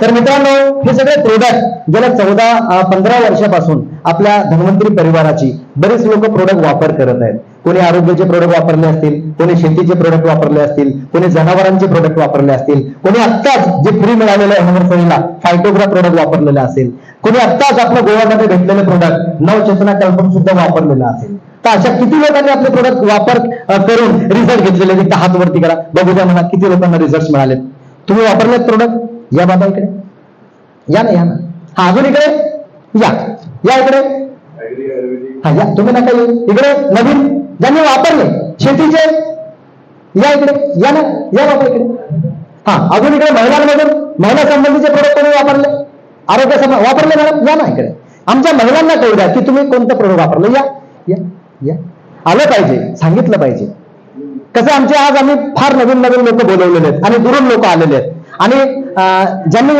तर मित्रांनो हे सगळे प्रोडक्ट गेल्या चौदा पंधरा वर्षापासून आपल्या धन्वंतरी परिवाराची बरेच लोक प्रोडक्ट वापर करत आहेत. कोणी आरोग्याचे प्रोडक्ट वापरले असतील कोणी शेतीचे प्रोडक्ट वापरले असतील कोणी जनावरांचे प्रोडक्ट वापरले असतील कोणी आत्ताच जे फ्री मिळालेलं आहे anniversary-ला फायटोग्रा प्रोडक्ट वापरलेलं असेल कोणी आत्ताच आपल्या गोव्यामध्ये भेटलेले प्रोडक्ट नवचेतना कल्पम सुद्धा वापरलेलं असेल. तर अशा किती लोकांनी आपले प्रोडक्ट वापर करून रिझल्ट घेतलेले आहेत? हात वरती करा. बघू द्या म्हणा किती लोकांना रिझल्ट मिळालेत. तुम्ही वापरलेत प्रोडक्ट या बाबा इकडे. या ना या ना. हा अजून इकडे? या. या इकडे. हा या. तुम्ही नका येऊ. इकडे नवीन. ज्यांनी वापरले शेतीचे. या इकडे. या ना. या बाबा इकडे. हा अजून इकडे महिलांमधून महिला संबंधीचे प्रोडक्ट कोणी वापरले? आरोग्य वापरले मॅडम? या ना इकडे. आमच्या महिलांना कळू द्या की तुम्ही कोणतं प्रोडक्ट वापरलं. या. या. या. आलं पाहिजे सांगितलं पाहिजे. कसं आमचे आज आम्ही फार नवीन नवीन लोक बोलवलेले आहेत आणि दुरून लोक आलेले आहेत. आणि ज्यांनी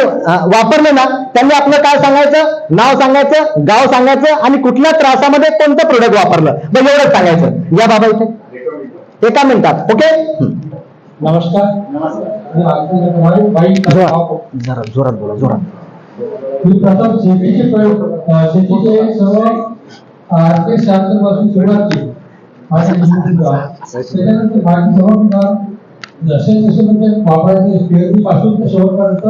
वापरले ना त्यांनी आपलं काय सांगायचं? नाव सांगायचं गाव सांगायचं आणि कुठल्या त्रासामध्ये कोणतं प्रोडक्ट वापरलं? मग एवढंच सांगायचं. या बाबा इथे. एका मिनिटात ओके? नमस्कार. जोरात जरा जोरात बोला जोरात. मी प्रथम शेतीचे प्रयोग शेतीचे सर्व आर्थिक शास्त्रपासून सुरुवात केली. माझ्या त्याच्यानंतर बाकी सर्व विभाग जसे जसे म्हणजे वापरायचे पेरणी पासून ते शेवटपर्यंत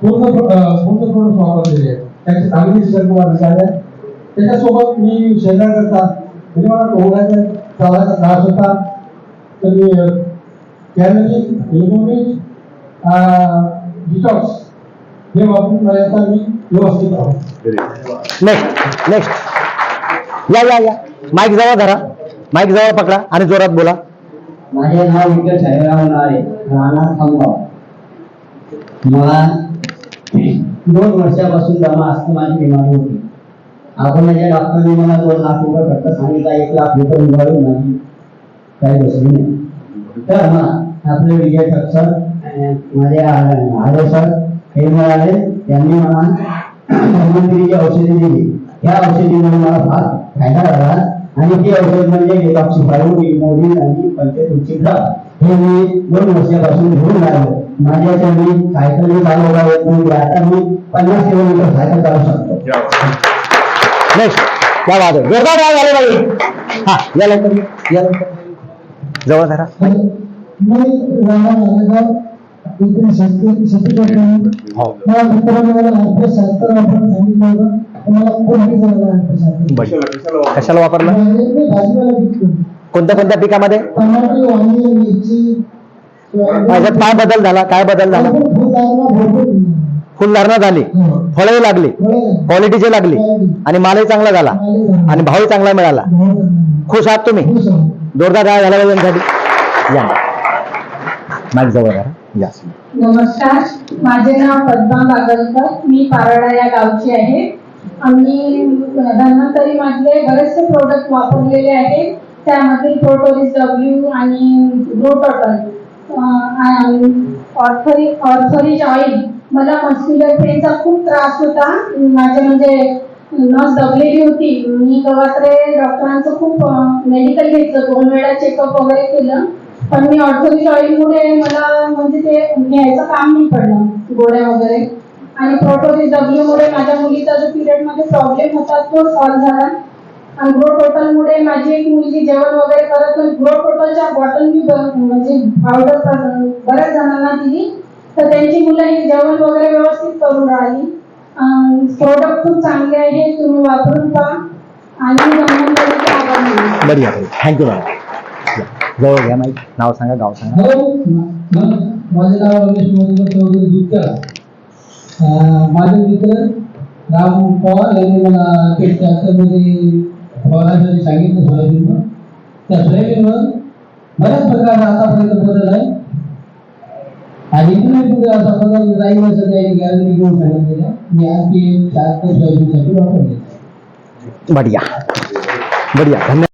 पूर्ण पूर्ण प्रोडक्ट वापरलेले आहेत. त्याचे चांगले सर्व मला मिळाले त्याच्यासोबत मी शेजार करता म्हणजे मला डोळ्याचा चालायचा त्रास होता. तर मी कॅलरी इलेक्ट्रॉनिक डिटॉक्स हे वापरून मला आता मी व्यवस्थित आहोत नेक्स्ट नेक्स्ट या या या. माईक जवळ धरा. माईक जवळ पकडा आणि जोरात बोला. माझे नाव विठ्ठल साहेबराव नाळे राहणार खामगाव. मला दोन वर्षापासून दमा माझी बिमारी होती. अकोल्याच्या डॉक्टरने मला दोन लाख रुपये खर्च सांगितला एक लाख रुपये उभारून माझी काही बसली नाही. तर मग आपले विजय सर माझे आले सर हे मिळाले. त्यांनी मला धन्वंतरीची औषधी दिली. त्या औषधीमुळे मला फार फायदा झाला. आणि ती औषध म्हणजे डिटॉक्सिफाईड इमोडिन आणि ड्रग हे मी दोन वर्षापासून घेऊन लागलो माझ्याच्या मी सायकल चालवता येत नाही. आता मी पन्नास किलोमीटर सायकल चालू शकतो. जोरदार झाले बाई? हा या या, या जवळ धरा. मी राणा नागेगाव इकडे शेती शेती करतो हो. मला मित्रांनी मला अल्प शास्त्र वापरून सांगितलं होतं कशाला वापरला? कोणत्या कोणत्या पिकामध्ये? टमाटे माझ्यात काय बदल झाला? काय बदल झाला? फुलधारणा झाली. हो. फळही लागली. बरोबर. क्वालिटीची लागली. आणि मालही चांगला झाला. आणि भावही चांगला मिळाला. खुश आहात तुम्ही? जोरदार काय झाला यांच्यासाठी. या. माईक जवळ या. नमस्कार. माझे नाव पद्मा बागलकर. मी पारडा या गावची आहे. आम्ही धन्वंतरी मधले बरेचसे प्रोडक्ट वापरलेले आहेत. त्यामध्ये प्रोटोरिस डब्ल्यू आणि ग्रो ऑर्थरी ऑर्थरिज ऑइल मला मस्क्युलर पेनचा खूप त्रास होता. माझे म्हणजे नस दबलेली होती. मी गवात्रे डॉक्टरांचं खूप मेडिकल घेतलं. दोन वेळा चेकअप वगैरे केलं. पण मी ऑर्थोरिज ऑइलमुळे मला म्हणजे ते घ्यायचं काम नाही पडलं. गोळ्या वगैरे. आणि प्रोटोरिस डब्ल्यू मुळे माझ्या मुलीचा जो पिरियडमध्ये प्रॉब्लेम होता तो सॉल्व्ह झाला. आणि ग्रो टोटल मुळे माझी एक मुलगी जेवण वगैरे करत नाही. ग्रो टोटलच्या बॉटल मी म्हणजे पावडर बऱ्याच जणांना दिली. तर त्यांची मुलं ही जेवण वगैरे व्यवस्थित करून राहिली. प्रोडक्ट खूप चांगले आहे तुम्ही वापरून पहा. बढिया थँक्यू मॅडम जवळ घ्या नाव सांगा गाव सांगा. म- माझे नाव रमेश मधुकर चौधरी दुधकर. माझे मित्र राम पवार यांनी मला ते ट्रॅक्टरमध्ये पवारांसाठी सांगितलं सोयाबीनवर. त्या सोयाबीनवर बऱ्याच प्रकारचा आतापर्यंत बदल आहे. आणि इथूनही पुढे असा बदल राहील असं त्यांनी गॅरंटी घेऊन सांगितलेलं मी आणखी ट्रॅक्टर सोयाबीनसाठी वापरले बढिया. बढिया. धन्यवाद.